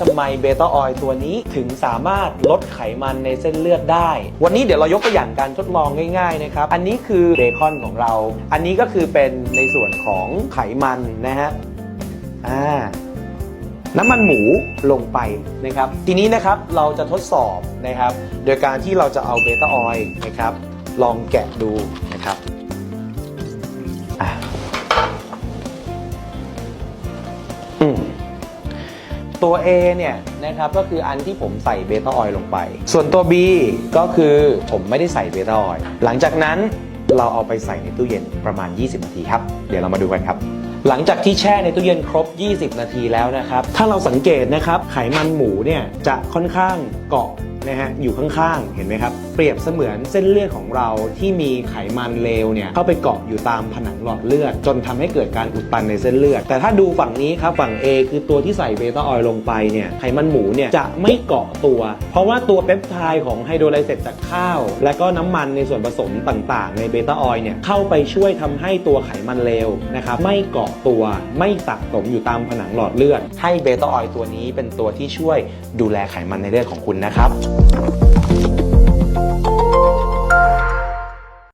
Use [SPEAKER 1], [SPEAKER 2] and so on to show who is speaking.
[SPEAKER 1] ทำไมเบต้าออยล์ตัวนี้ถึงสามารถลดไขมันในเส้นเลือดได้ วันนี้เดี๋ยวเรายกตัวอย่างการทดลองง่ายๆนะครับ อันนี้คือเบคอนของเรา อันนี้ก็คือเป็นในส่วนของไขมันนะฮะ อ่า น้ำมันหมูลงไปนะครับ ทีนี้นะครับเราจะทดสอบนะครับ โดยการที่เราจะเอาเบต้าออยล์นะครับ ลองแกะดูนะครับอะอืม ตัว A เนี่ยนะครับก็คืออันที่ผมใส่เบต้าออยล์ลงไป ส่วนตัว B ก็คือผมไม่ได้ใส่เบต้าออยล์หลังจากนั้นเราเอาไปใส่ในตู้เย็นประมาณ 20 นาทีครับ เดี๋ยวเรามาดูกันครับ หลังจากที่แช่ในตู้เย็นครบ 20 นาทีแล้วนะครับ ถ้าเราสังเกตนะครับไขมันหมูเนี่ยจะค่อนข้างเกาะ นะฮะอยู่ข้างๆ เห็นไหมครับ เปรียบเสมือนเส้นเลือดของเราที่มีไขมันเลวเนี่ยเข้าไปเกาะอยู่ตามผนังหลอดเลือด จนทำให้เกิดการอุดตันในเส้นเลือด แต่ถ้าดูฝั่งนี้ครับฝั่ง A คือตัวที่ใส่เบต้าออยล์ลงไปเนี่ยไขมันหมูเนี่ยจะไม่เกาะตัว เพราะว่าตัวเปปไทด์ของไฮโดรไลเซตจากข้าว และก็น้ำมันในส่วนผสมต่างๆ ในเบต้าออยล์เนี่ยเข้าไปช่วยทำให้ตัวไขมันเลวนะครับไม่เกาะตัวไม่สะสมอยู่ตามผนังหลอดเลือด ให้เบต้าออยล์ตัวนี้เป็นตัวที่ช่วยดูแลไขมันในเลือดของคุณนะครับ Bye.